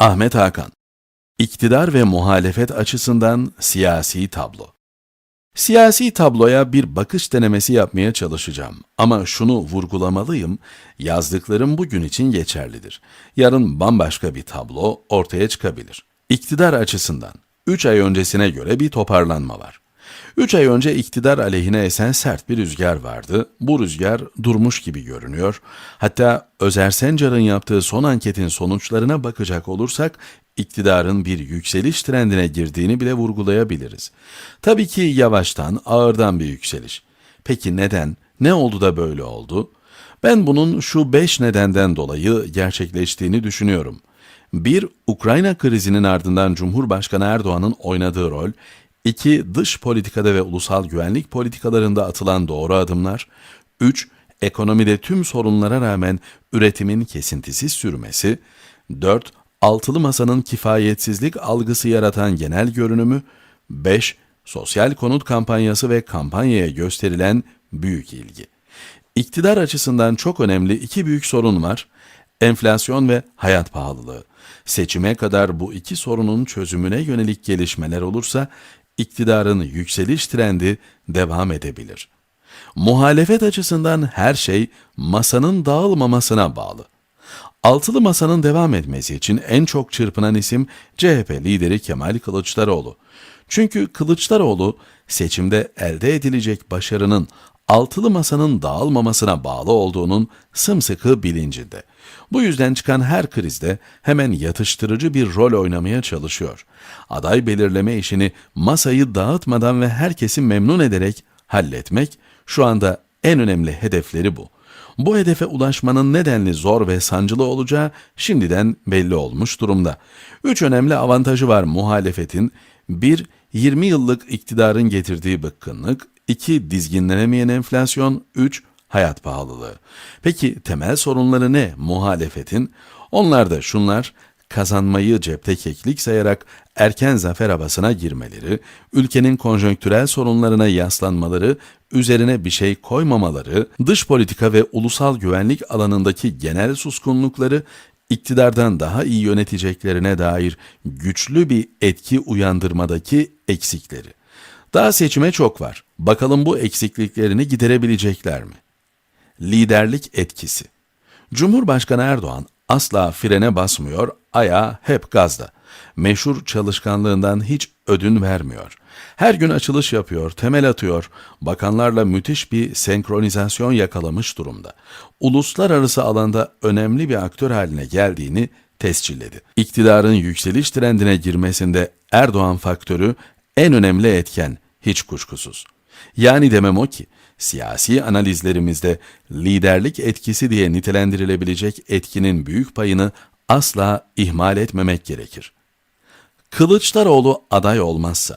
Ahmet Hakan İktidar ve muhalefet açısından siyasi tablo Siyasi tabloya bir bakış denemesi yapmaya çalışacağım. Ama şunu vurgulamalıyım, yazdıklarım bugün için geçerlidir. Yarın bambaşka bir tablo ortaya çıkabilir. İktidar açısından 3 ay öncesine göre bir toparlanma var. 3 ay önce iktidar aleyhine esen sert bir rüzgar vardı. Bu rüzgar durmuş gibi görünüyor. Hatta Özer Sencar'ın yaptığı son anketin sonuçlarına bakacak olursak iktidarın bir yükseliş trendine girdiğini bile vurgulayabiliriz. Tabii ki yavaştan, ağırdan bir yükseliş. Peki neden? Ne oldu da böyle oldu? Ben bunun şu beş nedenden dolayı gerçekleştiğini düşünüyorum. 1. Ukrayna krizinin ardından Cumhurbaşkanı Erdoğan'ın oynadığı rol. 2. Dış politikada ve ulusal güvenlik politikalarında atılan doğru adımlar. 3. Ekonomide tüm sorunlara rağmen üretimin kesintisiz sürmesi. 4. Altılı masanın kifayetsizlik algısı yaratan genel görünümü. 5. Sosyal konut kampanyası ve kampanyaya gösterilen büyük ilgi. İktidar açısından çok önemli iki büyük sorun var. Enflasyon ve hayat pahalılığı. Seçime kadar bu iki sorunun çözümüne yönelik gelişmeler olursa iktidarın yükseliş trendi devam edebilir. Muhalefet açısından her şey masanın dağılmamasına bağlı. Altılı masanın devam etmesi için en çok çırpınan isim CHP lideri Kemal Kılıçdaroğlu. Çünkü Kılıçdaroğlu seçimde elde edilecek başarının altılı masanın dağılmamasına bağlı olduğunun sımsıkı bilincinde. Bu yüzden çıkan her krizde hemen yatıştırıcı bir rol oynamaya çalışıyor. Aday belirleme işini masayı dağıtmadan ve herkesi memnun ederek halletmek şu anda en önemli hedefleri bu. Bu hedefe ulaşmanın nedenli zor ve sancılı olacağı şimdiden belli olmuş durumda. Üç önemli avantajı var muhalefetin. 1. 20 yıllık iktidarın getirdiği bıkkınlık. 2. Dizginlenemeyen enflasyon. 3. Hayat pahalılığı. Peki temel sorunları ne muhalefetin? Onlar da şunlar kazanmayı cepte keklik sayarak erken zafer havasına girmeleri, ülkenin konjonktürel sorunlarına yaslanmaları, üzerine bir şey koymamaları, dış politika ve ulusal güvenlik alanındaki genel suskunlukları, iktidardan daha iyi yöneteceklerine dair güçlü bir etki uyandırmadaki eksikleri. Daha seçime çok var. Bakalım bu eksikliklerini giderebilecekler mi? Liderlik etkisi. Cumhurbaşkanı Erdoğan asla frene basmıyor, ayağı hep gazda. Meşhur çalışkanlığından hiç ödün vermiyor. Her gün açılış yapıyor, temel atıyor. Bakanlarla müthiş bir senkronizasyon yakalamış durumda. Uluslararası alanda önemli bir aktör haline geldiğini tescilledi. İktidarın yükseliş trendine girmesinde Erdoğan faktörü en önemli etken, hiç kuşkusuz. Yani demem o ki, siyasi analizlerimizde liderlik etkisi diye nitelendirilebilecek etkinin büyük payını asla ihmal etmemek gerekir. Kılıçdaroğlu aday olmazsa,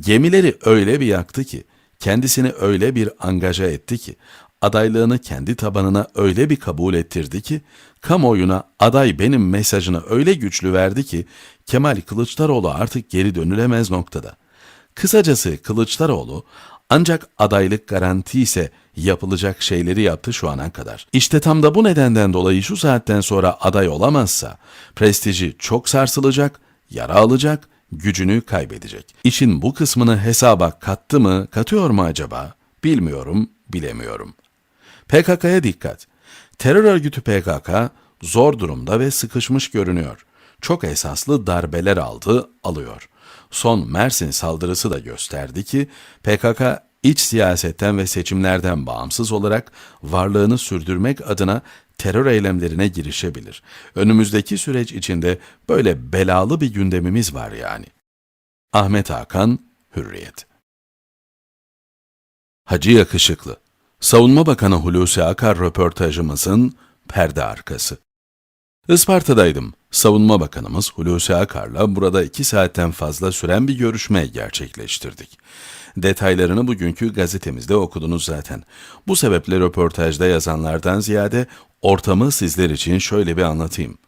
gemileri öyle bir yaktı ki, kendisini öyle bir angaja etti ki, adaylığını kendi tabanına öyle bir kabul ettirdi ki, kamuoyuna aday benim mesajını öyle güçlü verdi ki, Kemal Kılıçdaroğlu artık geri dönülemez noktada. Kısacası Kılıçdaroğlu ancak adaylık garanti ise yapılacak şeyleri yaptı şu ana kadar. İşte tam da bu nedenden dolayı şu saatten sonra aday olamazsa prestiji çok sarsılacak, yara alacak, gücünü kaybedecek. İşin bu kısmını hesaba kattı mı, katıyor mu acaba? Bilmiyorum, bilemiyorum. PKK'ya dikkat. Terör örgütü PKK zor durumda ve sıkışmış görünüyor. Çok esaslı darbeler aldı, alıyor son Mersin saldırısı da gösterdi ki PKK iç siyasetten ve seçimlerden bağımsız olarak varlığını sürdürmek adına terör eylemlerine girişebilir. Önümüzdeki süreç içinde böyle belalı bir gündemimiz var yani. Ahmet Hakan, Hürriyet Hacı Yakışıklı Savunma Bakanı Hulusi Akar röportajımızın perde arkası. Isparta'daydım. Savunma Bakanımız Hulusi Akar'la burada iki saatten fazla süren bir görüşme gerçekleştirdik. Detaylarını bugünkü gazetemizde okudunuz zaten. Bu sebeple röportajda yazanlardan ziyade ortamı sizler için şöyle bir anlatayım.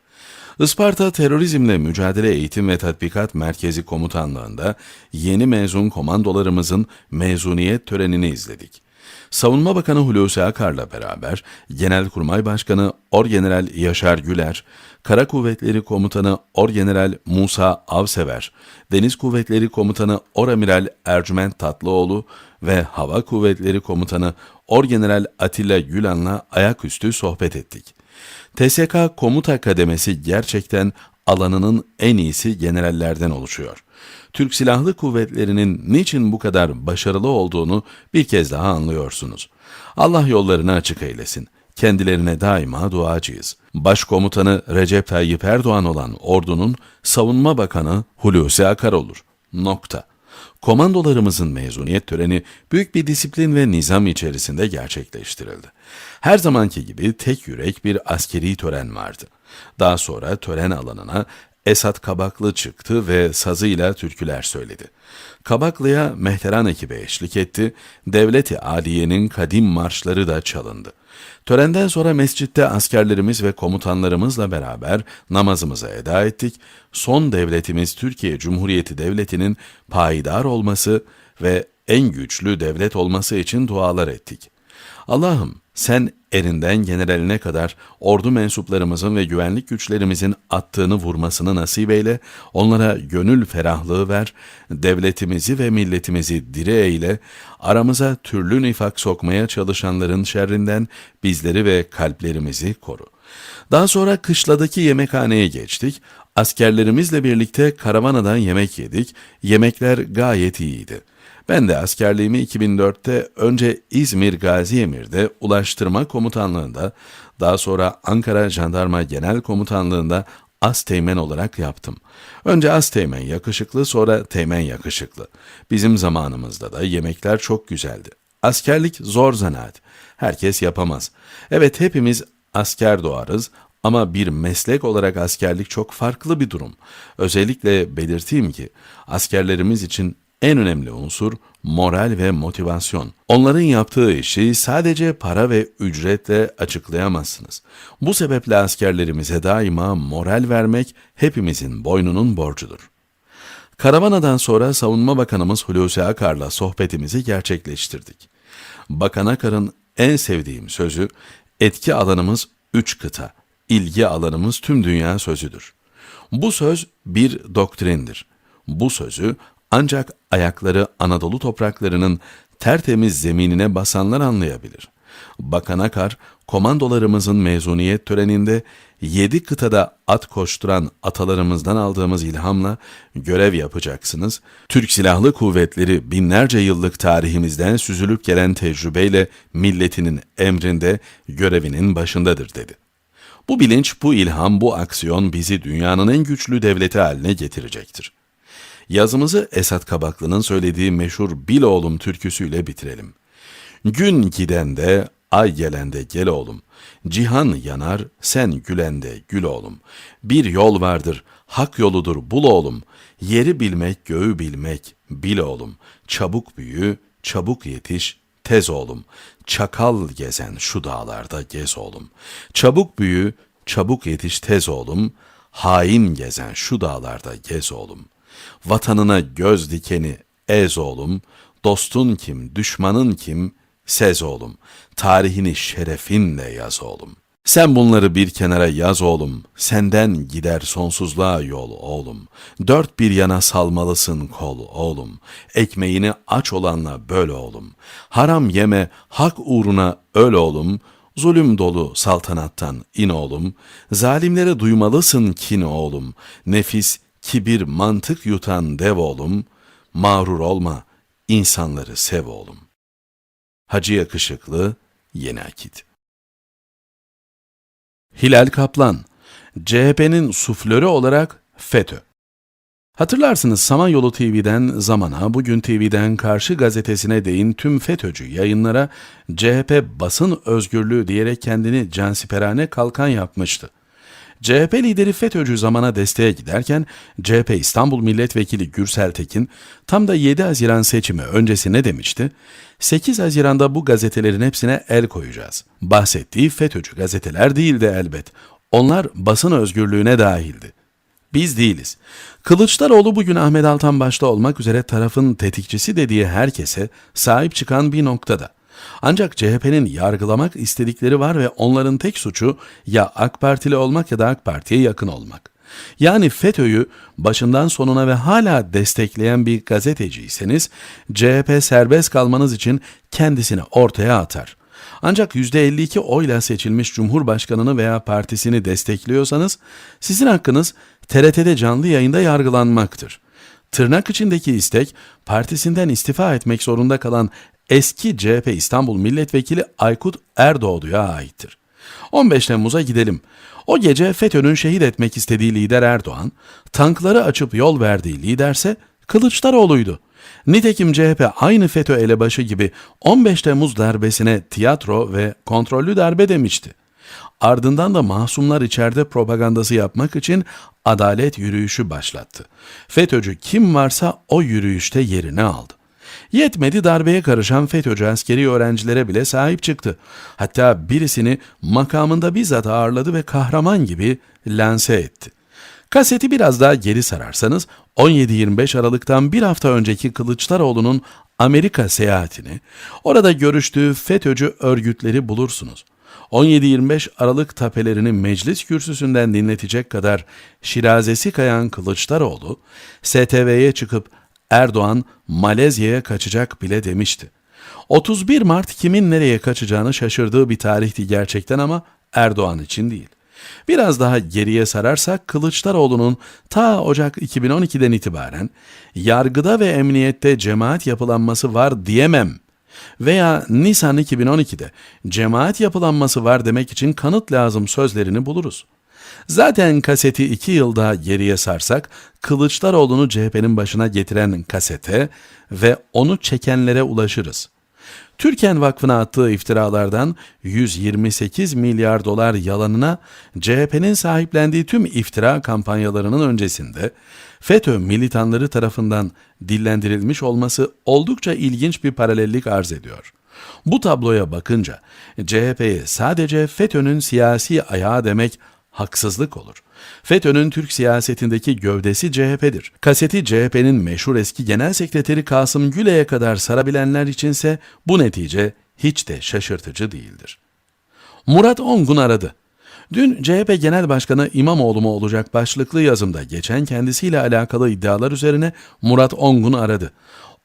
Isparta Terörizmle Mücadele Eğitim ve Tatbikat Merkezi Komutanlığı'nda yeni mezun komandolarımızın mezuniyet törenini izledik. Savunma Bakanı Hulusi Akar'la beraber Genelkurmay Başkanı Orgeneral Yaşar Güler, Kara Kuvvetleri Komutanı Orgeneral Musa Avsever, Deniz Kuvvetleri Komutanı Oramiral Ercüment Tatlıoğlu ve Hava Kuvvetleri Komutanı Orgeneral Atilla Gülan'la ayaküstü sohbet ettik. TSK komuta kademesi gerçekten alanının en iyisi generallerden oluşuyor. Türk Silahlı Kuvvetleri'nin niçin bu kadar başarılı olduğunu bir kez daha anlıyorsunuz. Allah yollarını açık eylesin. Kendilerine daima duacıyız. Başkomutanı Recep Tayyip Erdoğan olan ordunun savunma bakanı Hulusi Akar olur. Nokta. Komandolarımızın mezuniyet töreni büyük bir disiplin ve nizam içerisinde gerçekleştirildi. Her zamanki gibi tek yürek bir askeri tören vardı. Daha sonra tören alanına Esat Kabaklı çıktı ve sazıyla türküler söyledi. Kabaklı'ya Mehteran ekibi eşlik etti, Devleti Aliye'nin kadim marşları da çalındı. Törenden sonra mescitte askerlerimiz ve komutanlarımızla beraber namazımızı eda ettik. Son devletimiz Türkiye Cumhuriyeti Devleti'nin payidar olması ve en güçlü devlet olması için dualar ettik. Allah'ım sen erinden generaline kadar ordu mensuplarımızın ve güvenlik güçlerimizin attığını vurmasını nasip eyle, onlara gönül ferahlığı ver, devletimizi ve milletimizi diri eyle, aramıza türlü nifak sokmaya çalışanların şerrinden bizleri ve kalplerimizi koru. Daha sonra kışladaki yemekhaneye geçtik, askerlerimizle birlikte karavanadan yemek yedik, yemekler gayet iyiydi.'' Ben de askerliğimi 2004'te önce İzmir Gazi Emir'de Ulaştırma Komutanlığında, daha sonra Ankara Jandarma Genel Komutanlığında Asteğmen olarak yaptım. Önce Asteğmen yakışıklı sonra Teğmen yakışıklı. Bizim zamanımızda da yemekler çok güzeldi. Askerlik zor zanaat. Herkes yapamaz. Evet hepimiz asker doğarız ama bir meslek olarak askerlik çok farklı bir durum. Özellikle belirteyim ki askerlerimiz için en önemli unsur moral ve motivasyon. Onların yaptığı işi sadece para ve ücretle açıklayamazsınız. Bu sebeple askerlerimize daima moral vermek hepimizin boynunun borcudur. Karavanadan sonra Savunma Bakanımız Hulusi Akar'la sohbetimizi gerçekleştirdik. Bakan Akar'ın en sevdiğim sözü, etki alanımız üç kıta, ilgi alanımız tüm dünya sözüdür. Bu söz bir doktrindir. Bu sözü ancak ayakları Anadolu topraklarının tertemiz zeminine basanlar anlayabilir. Bakan Akar, komandolarımızın mezuniyet töreninde yedi kıtada at koşturan atalarımızdan aldığımız ilhamla görev yapacaksınız. Türk Silahlı Kuvvetleri binlerce yıllık tarihimizden süzülüp gelen tecrübeyle milletinin emrinde görevinin başındadır dedi. Bu bilinç, bu ilham, bu aksiyon bizi dünyanın en güçlü devleti haline getirecektir. Yazımızı Esat Kabaklı'nın söylediği meşhur Bil oğlum türküsüyle bitirelim. Gün gidende, ay gelende gel oğlum. Cihan yanar, sen gülende gül oğlum. Bir yol vardır, hak yoludur bul oğlum. Yeri bilmek, göğü bilmek, bil oğlum. Çabuk büyü, çabuk yetiş, tez oğlum. Çakal gezen şu dağlarda gez oğlum. Çabuk büyü, çabuk yetiş tez oğlum. Hain gezen şu dağlarda gez oğlum. Vatanına göz dikeni ez oğlum, dostun kim, düşmanın kim, sez oğlum, tarihini şerefinle yaz oğlum. Sen bunları bir kenara yaz oğlum, senden gider sonsuzluğa yol oğlum. Dört bir yana salmalısın kol oğlum, ekmeğini aç olanla böl oğlum. Haram yeme, hak uğruna öl oğlum, Zulüm dolu saltanattan in oğlum, zalimlere duymalısın kin oğlum, nefis kibir mantık yutan dev oğlum, mağrur olma, insanları sev oğlum. Hacı Yakışıklı, Yeni Akit Hilal Kaplan, CHP'nin suflörü olarak FETÖ. Hatırlarsınız Samanyolu TV'den Zaman'a, Bugün TV'den Karşı Gazetesi'ne değin tüm FETÖ'cü yayınlara CHP basın özgürlüğü diyerek kendini cansiperane kalkan yapmıştı. CHP lideri FETÖ'cü zamana desteğe giderken CHP İstanbul Milletvekili Gürsel Tekin tam da 7 Haziran seçimi öncesi ne demişti? 8 Haziran'da bu gazetelerin hepsine el koyacağız. Bahsettiği FETÖ'cü gazeteler değildi elbet. Onlar basın özgürlüğüne dahildi. Biz değiliz. Kılıçdaroğlu bugün Ahmet Altan başta olmak üzere tarafın tetikçisi dediği herkese sahip çıkan bir noktada. Ancak CHP'nin yargılamak istedikleri var ve onların tek suçu ya AK Partili olmak ya da AK Parti'ye yakın olmak. Yani FETÖ'yü başından sonuna ve hala destekleyen bir gazeteciyseniz CHP serbest kalmanız için kendisini ortaya atar. Ancak %52 oyla seçilmiş Cumhurbaşkanını veya partisini destekliyorsanız sizin hakkınız TRT'de canlı yayında yargılanmaktır. Tırnak içindeki istek partisinden istifa etmek zorunda kalan eski CHP İstanbul Milletvekili Aykut Erdoğdu'ya aittir. 15 Temmuz'a gidelim. O gece FETÖ'nün şehit etmek istediği lider Erdoğan, tankları açıp yol verdiği liderse Kılıçdaroğlu'ydu. Nitekim CHP aynı FETÖ elebaşı gibi 15 Temmuz darbesine tiyatro ve kontrollü darbe demişti. Ardından da masumlar içeride propagandası yapmak için adalet yürüyüşü başlattı. FETÖ'cü kim varsa o yürüyüşte yerini aldı. Yetmedi darbeye karışan FETÖ'cü askeri öğrencilere bile sahip çıktı. Hatta birisini makamında bizzat ağırladı ve kahraman gibi lanse etti. Kaseti biraz daha geri sararsanız 17-25 Aralık'tan bir hafta önceki Kılıçdaroğlu'nun Amerika seyahatini, orada görüştüğü FETÖ'cü örgütleri bulursunuz. 17-25 Aralık tapelerini meclis kürsüsünden dinletecek kadar şirazesi kayan Kılıçdaroğlu, STV'ye çıkıp Erdoğan Malezya'ya kaçacak bile demişti. 31 Mart kimin nereye kaçacağını şaşırdığı bir tarihti gerçekten ama Erdoğan için değil. Biraz daha geriye sararsak Kılıçdaroğlu'nun ta Ocak 2012'den itibaren yargıda ve emniyette cemaat yapılanması var diyemem veya Nisan 2012'de cemaat yapılanması var demek için kanıt lazım sözlerini buluruz. Zaten kaseti iki yıl daha geriye sarsak Kılıçdaroğlu'nu CHP'nin başına getiren kasete ve onu çekenlere ulaşırız. Türken Vakfı'na attığı iftiralardan 128 milyar dolar yalanına CHP'nin sahiplendiği tüm iftira kampanyalarının öncesinde FETÖ militanları tarafından dillendirilmiş olması oldukça ilginç bir paralellik arz ediyor. Bu tabloya bakınca CHP'ye sadece FETÖ'nün siyasi ayağı demek haksızlık olur. FETÖ'nün Türk siyasetindeki gövdesi CHP'dir. Kaseti CHP'nin meşhur eski genel sekreteri Kasım Güle'ye kadar sarabilenler içinse bu netice hiç de şaşırtıcı değildir. Murat Ongun aradı. Dün CHP Genel Başkanı İmamoğlu mu olacak başlıklı yazımda geçen kendisiyle alakalı iddialar üzerine Murat Ongun aradı.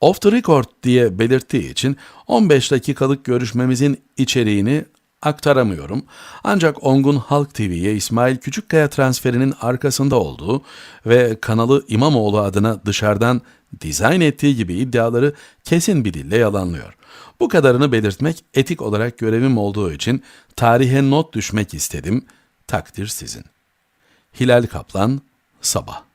Off the record diye belirttiği için 15 dakikalık görüşmemizin içeriğini aktaramıyorum. Ancak Ongun Halk TV'ye İsmail Küçükkaya transferinin arkasında olduğu ve kanalı İmamoğlu adına dışarıdan dizayn ettiği gibi iddiaları kesin bir dille yalanlıyor. Bu kadarını belirtmek etik olarak görevim olduğu için tarihe not düşmek istedim. Takdir sizin. Hilal Kaplan, Sabah